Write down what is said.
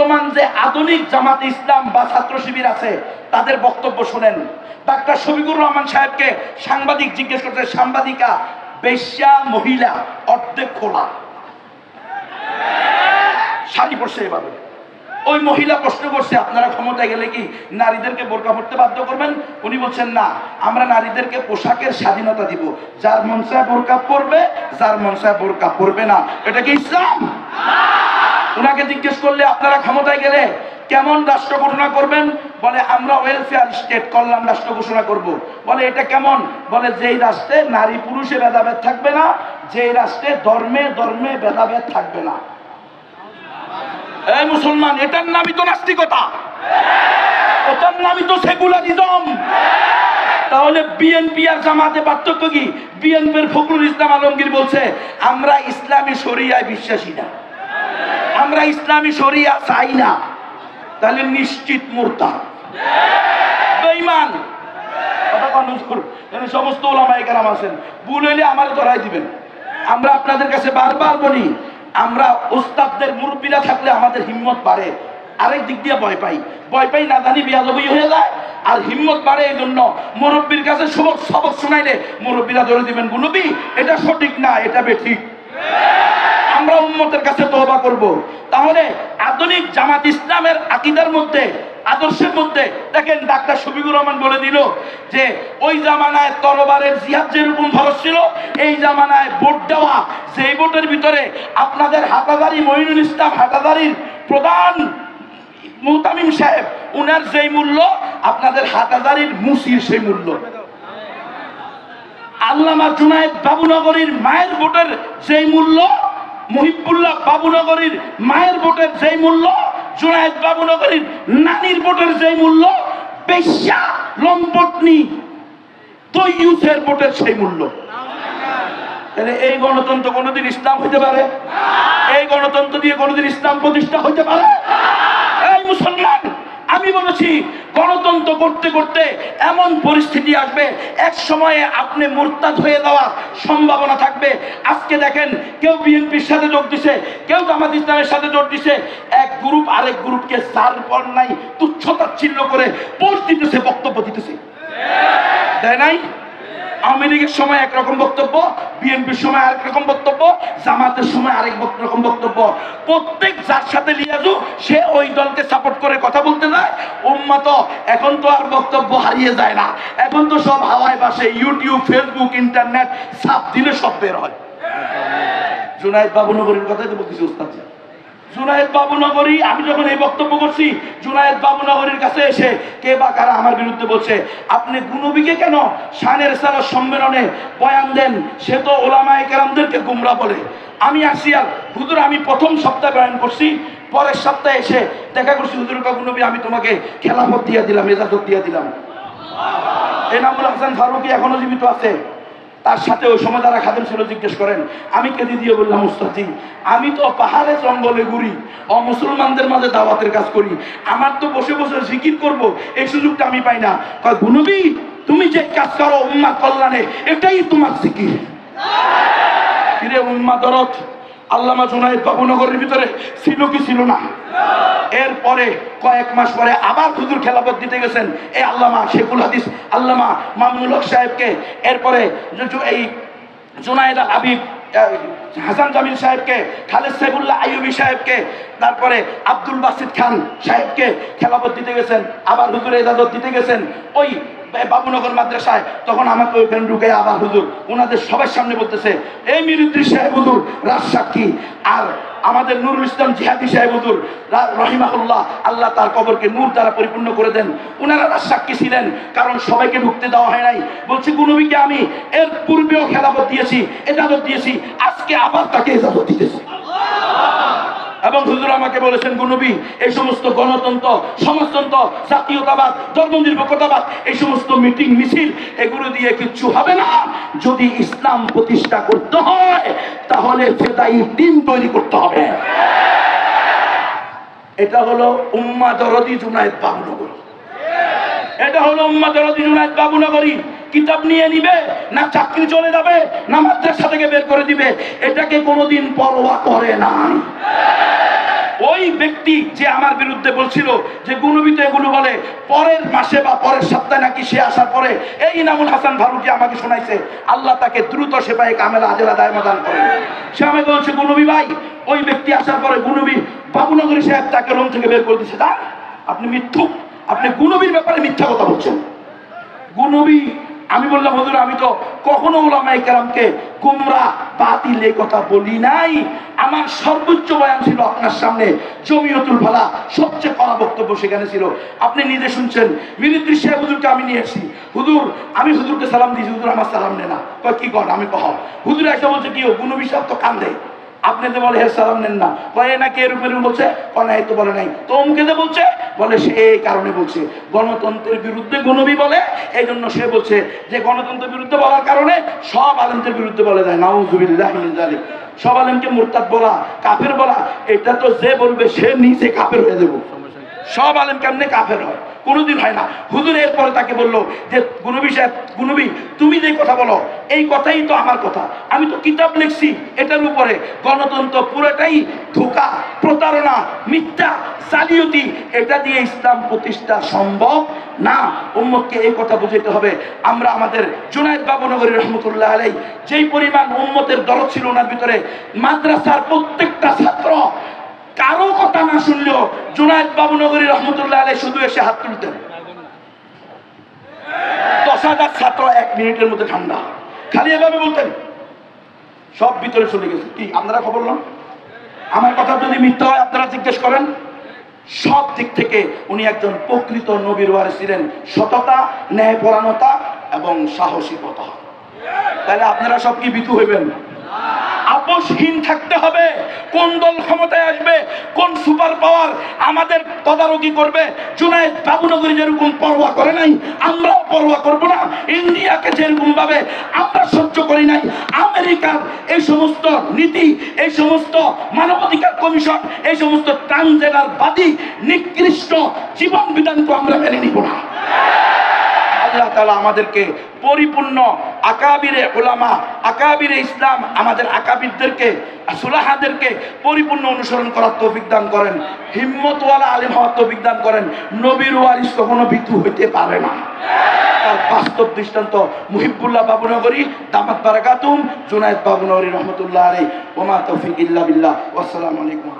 বর্তমান যে আধুনিক জামাত ইসলাম বা ছাত্র শিবির আছে, তাদের বক্তব্য শোনেন। ডাক্তার শফিকুর রহমান সাহেবকে সাংবাদিক জিজ্ঞেস করছে, সাংবাদিকা, বেশ্যা মহিলা অর্ধেক খোলা। শাড়ি পরছে এভাবে। ওই মহিলা প্রশ্ন করছে, আপনারা ক্ষমতায় গেলে কি নারীদেরকে বোরকা পড়তে বাধ্য করবেন? উনি বলছেন, না, আমরা নারীদেরকে পোশাকের স্বাধীনতা দিব। যার মনসায় বোরকা পরবে, যার মনসায় বোরকা পরবে না। এটা কি ইসলাম? ওনাকে জিজ্ঞেস করলে আপনারা ক্ষমতায় গেলে কেমন রাষ্ট্র ঘোষণা করবেন? বলে, আমরা ওয়েলফেয়ার স্টেট কল্যাণ রাষ্ট্র ঘোষণা করব। বলে, এটা কেমন? বলে, যেই রাষ্ট্রে নারী পুরুষে ভেদাভেদ থাকবে না, যেই রাষ্ট্রে ধর্মে ধর্মে ভেদাভেদ থাকবে না। এই মুসলমান, এটার নামই তো নাস্তিকতা। ওটার নামই তো সেকুলারিজম। তাহলে বিএনপি আর জামাতে পার্থক্য কি? বিএনপির ফখরুল ইসলাম আলমগীর বলছে, আমরা ইসলামী শরিয়ায় বিশ্বাসী না। আমরা ইসলামী শরিয়া চাই না। তাহলে নিশ্চিত মোরতা। এখানে সমস্ত ওলামায়ে কেরাম আছেন। ভুল হইলে আমার ধরাই দিবেন। আমরা আপনাদের কাছে বারবার বলি, আমরা ওস্তাদদের মুরব্বীরা থাকলে আমাদের হিম্মত বাড়ে। আরেক দিক দিয়ে ভয় পাই। ভয় পাই না জানি বিয়াদবি হয়ে যায়। আর হিম্মত বাড়ে এই জন্য মুরব্বীর কাছে সবক সবক শোনাইলে মুরব্বীরা ধরে দিবেন গুনবি এটা সঠিক না, এটা বেঠিক। আমরা উম্মতের কাছে তওবা করব। তাহলে আধুনিক জামাত ইসলামের আকিদার মধ্যে, আদর্শের মধ্যে, দেখেন ডাক্তার শফিকুর রহমান বলে দিল যে, ওই জামানায় তরবারের জিহাদ যেরকম ফরজ ছিল, এই জামানায় ভোট দেওয়া সেই ভোটের ভিতরে আপনাদের হাটাদারি, মঈনুল ইসলাম হাটাদারির প্রধান মুহতামিম সাহেব, উনার যেই মূল্য, আপনাদের হাটাদারির মুসির সেই মূল্য। আল্লামা জুনায়েদ বাবুনগরীর মায়ের ভোটের যেই মূল্য মহিবুল্লাহ বাবুনগরীর মায়ের ভোটের যেই মূল্য, জুনায়েদ বাবুনগরীর নানির ভোটের যেই মূল্য বেশ্যা লম্পটনি তৈয়ুসের ভোটের সেই মূল্য। এই গণতন্ত্র কোনোদিন ইসলাম হইতে পারে? এই গণতন্ত্র দিয়ে কোনোদিন ইসলাম প্রতিষ্ঠা হইতে পারে? এই মুসলমান, আমি বলেছি গণতন্ত্র করতে করতে এমন পরিস্থিতি আসবে, এক সময়ে আপনি মোরতাদ হয়ে যাওয়ার সম্ভাবনা থাকবে। আজকে দেখেন, কেউ বিএনপির সাথে যোগ দিছে, কেউ জামাত ইসলামের সাথে যোগ দিছে। এক গ্রুপ আরেক গ্রুপকে সার পর নাই, তুচ্ছতাচ্ছিল্য করে পোস্ট দিতেছে, বক্তব্য দিতেছে। দেয় নাই? আওয়ামী লীগের সময় একরকম বক্তব্য, বিএনপির সময় আরেক রকম বক্তব্য, জামাতের সময় আরেক রকম বক্তব্য। প্রত্যেক যার সাথে লিয়াজু সে ওই দলকে সাপোর্ট করে কথা বলতে যায়। উম্মত এখন তো আর বক্তব্য হারিয়ে যায় না। এখন তো সব হাওয়ায় বাসে ইউটিউব ফেসবুক ইন্টারনেট সাপ দিলে সব বের হয়। জুনায়দ বাবু নগরীর কথাই তো বলতেছি ওস্তাদ জি। জুনায়েদ বাবুনগরী, আমি যখন এই বক্তব্য করছি, জুনায়েদ বাবুনগরীর কাছে এসে কে বা কারা আমার বিরুদ্ধে বলছে, আপনি গুনবিকে কেন শানের সারা সম্মেলনে বয়ান দেন? সে তো ওলামায় কেরামদেরকে গুমরা বলে। আমি আসিয়াল হুজুর, আমি প্রথম সপ্তাহে বয়ান করছি, পরের সপ্তাহে এসে দেখা করছি, হুজুর গুনবি আমি তোমাকে খেলাফত দিয়ে দিলাম এজাজত দিয়ে দিলাম। এনামুল হাসান ফারুকি এখনও জীবিত আছে। তার সাথে ওই সময় তারা খাদেম ছিল জিজ্ঞেস করেন আমি কেঁদে দিয়ে বললাম উস্তাদি আমি তো পাহাড়ে জঙ্গলে ঘুরি অ মুসলমানদের মাঝে দাওয়াতের কাজ করি আমার তো বসে বসে জিকির করব এই সুযোগটা আমি পাই না। কয় গুনবি তুমি যে কাজ করো উম্মা কল্যাণে এটাই তোমার জিকির। কিরে উম্মা দরদ? আল্লামা জুনাইদ বাবুনগরের ভিতরে ছিল কি ছিল না? এরপরে কয়েক মাস পরে আবার হুজুর খেলাপথ দিতে গেছেন। এই আল্লামা শেখুল হাদিস, আল্লামা মামুনুল হক সাহেবকে। এরপরে এই জুনাইদ আল হাবিব হাসান জামিল সাহেবকে, খালেদ সাইফুল্লাহ আইয়ুবী সাহেবকে, তারপরে আব্দুল বাসিদ খান সাহেবকে খেলাপথ দিতে গেছেন, আবার হুজুর এজাজত দিতে গেছেন। ওই বাবুনগর মাদ্রাসায় তখন আমাকে ওইখানে ঢুকে আবার হুজুর ওনাদের সবার সামনে বলতেছে, এই মিরুদ্দি সাহেব হুজুর রাজসাক্ষী আর আমাদের নুরুল ইসলাম জিহাদি সাহেব হুজুর রহিমাহুল্লাহ, আল্লাহ তার কবরকে নূর দ্বারা পরিপূর্ণ করে দেন। ওনারা রাজসাক্ষী ছিলেন, কারণ সবাইকে ঢুকতে দেওয়া হয় নাই। বলছি গুনবিকে আমি এর পূর্বেও খেলাপথ দিয়েছি, এজাজত দিয়েছি, আজকে আবার তাকে এজাজত দিতেছি। এবং হুজুর আমাকে বলেছেন, গুনবী, এই সমস্ত গণতন্ত্র, সমাজতন্ত্র, জাতীয়তাবাদ, ধর্মনিরপেক্ষতাবাদ, এই সমস্ত মিটিং, মিছিল, এগুলো দিয়ে কিচ্ছু হবে না। যদি ইসলাম প্রতিষ্ঠা করতে হয়, তাহলে সেটাই টিম তৈরি করতে হবে। এটা হলো উম্মা দরদি জুনায়েদ বাবুনগরী। এটা হলো উম্মা দরদি জুনায়েদ বাবুনগরী কিতাব নিয়ে নিবে, না চাকরি চলে যাবে, না মাদ্রাসা থেকে বের করে দিবে। এটাকে কোনোদিন পরোয়া করে না ওই ব্যক্তি যে আমার বিরুদ্ধে বলছিল যে গুণবিত এগুলো বলে, পরের মাসে বা পরের সপ্তাহে নাকি সে আসার পরে এই ইনামুল হাসান ফারুকি আমাকে শোনাইছে, আল্লাহ তাকে দ্রুত সেপাই কামেলা আজেলা দায়মাদান করে। সে আমাকে বলছে, গুণবী ভাই, ওই ব্যক্তি আসার পরে গুণবী বাবুনগরী সাহেব তাকে রুম থেকে বের করে দিচ্ছে তা আপনি মিথ্যুক। আপনি গুণবীর ব্যাপারে মিথ্যা কথা বলছেন। গুণবী, আমি বললাম, হুজুর, আমি তো কখনো ওলামাই কেরামকে কুমরা বাতিল এই কথা বলি নাই। আমার সর্বোচ্চ বয়ান ছিল আপনার সামনে, জমিয়তুল ফালা, সবচেয়ে কড়া বক্তব্য সেখানে ছিল। আপনি নিজে শুনছেন মিলিত্রি সাহেব হুজুরকে আমি নিয়ে এসেছি। হুজুর, আমি হুজুরকে সালাম দিয়েছি, হুজুর আমার সালাম নেয় না। কয়, কি কর আমি কহ। হুজুর এসে বলছে, কি গুণবী সাহেব তো কান্দে। আপনি তো বলে হে সালাম নেন না কয়ে নাকি এরকম এরকম বলছে? এই তো বলে নাই। তো অমুকে যে বলছে? বলে সে এই কারণে বলছে। গণতন্ত্রের বিরুদ্ধে গুণবী বলে এই জন্য সে বলছে যে গণতন্ত্রের বিরুদ্ধে বলার কারণে সব আলেমদের বিরুদ্ধে বলে দেয়। নাউজুবিল্লাহ সব আলেমকে মুরতাদ বলা, কাফের বলা, এটা তো যে বলবে সে নিজে কাফের হয়ে যাব। সব আলেম কেমনে কাফের হয়? কোনোদিন হয় না। হুজুর এরপরে তাকে বলল যে, গুনবী সাহেব, গুনবী, তুমি যে কথা বলো, এই কথাই তো আমার কথা। আমি তো কিতাব লিখছি, এটার উপরে। গণতন্ত্র পুরোটাই ধোকা, প্রতারণা, মিথ্যা, জালিয়াতি, এটা দিয়ে ইসলাম প্রতিষ্ঠা সম্ভব না। উম্মতকে এই কথা বুঝাইতে হবে। আমরা আমাদের জুনায়দ বাবুনগরী রহমতুল্লাহ আলাই যেই পরিমাণ উম্মতের দরদ ছিল ওনার ভিতরে, মাদ্রাসার প্রত্যেকটা ছাত্র কারও কথা না শুনলেও জুনায়দ বাবুনগরী রহমতুল্লাহ আলাই শুধু এসে হাত তুলতেন দশ হাজার ছাত্র এক মিনিটের মধ্যে ঠান্ডা। খালি এভাবে বলতেন। সব ভিতরে চলে গেছে। কি, আপনারা খবর নন আমার কথা যদি মিথ্যা হয়, আপনারা জিজ্ঞেস করেন? সব দিক থেকে উনি একজন প্রকৃত নবীর ওয়ারিস ছিলেন। সততা, ন্যায়পরায়ণতা এবং সাহসিকতা তাহলে আপনারা সব কি বিতু হইবেন? আপোষহীন থাকতে হবে। কোন দল ক্ষমতায় আসবে, কোন সুপার পাওয়ার আমাদের তদারকি করবে, জুনায়দ বাবুনগরী যেরকম পরোয়া করে নাই, আমরাও পরোয়া করব না। ইন্ডিয়াকে যেরকম ভাবে আমরা সহ্য করি নাই, আমেরিকার এই সমস্ত নীতি, এই সমস্ত মানবাধিকার কমিশন, এই সমস্ত ট্রান্সজেন্ডার বাদী নিকৃষ্ট জীবন বিধানকে আমরা মেনে নিব না। আল্লাহ তালা আমাদেরকে পরিপূর্ণ আকাবিরে ওলামা আকাবিরে ইসলাম আমাদের আকাবিরদেরকে সুলাহাদেরকে পরিপূর্ণ অনুসরণ করার তৌফিক দান করেন। হিম্মতওয়ালা আলিম হওয়ার তৌফিক দান করেন। নবীর ওয়ারিস কখনো ভীতু হইতে পারে না। তার বাস্তব দৃষ্টান্ত মুহিবুল্লাহ বাবুনগরী, দামাত বারাকাতুম, জুনায়দ বাবুনগরী রহমতুল্লাহ আলী ওমা তৌফিক ইল্লা বিল্লাহ। আসসালামু আলাইকুম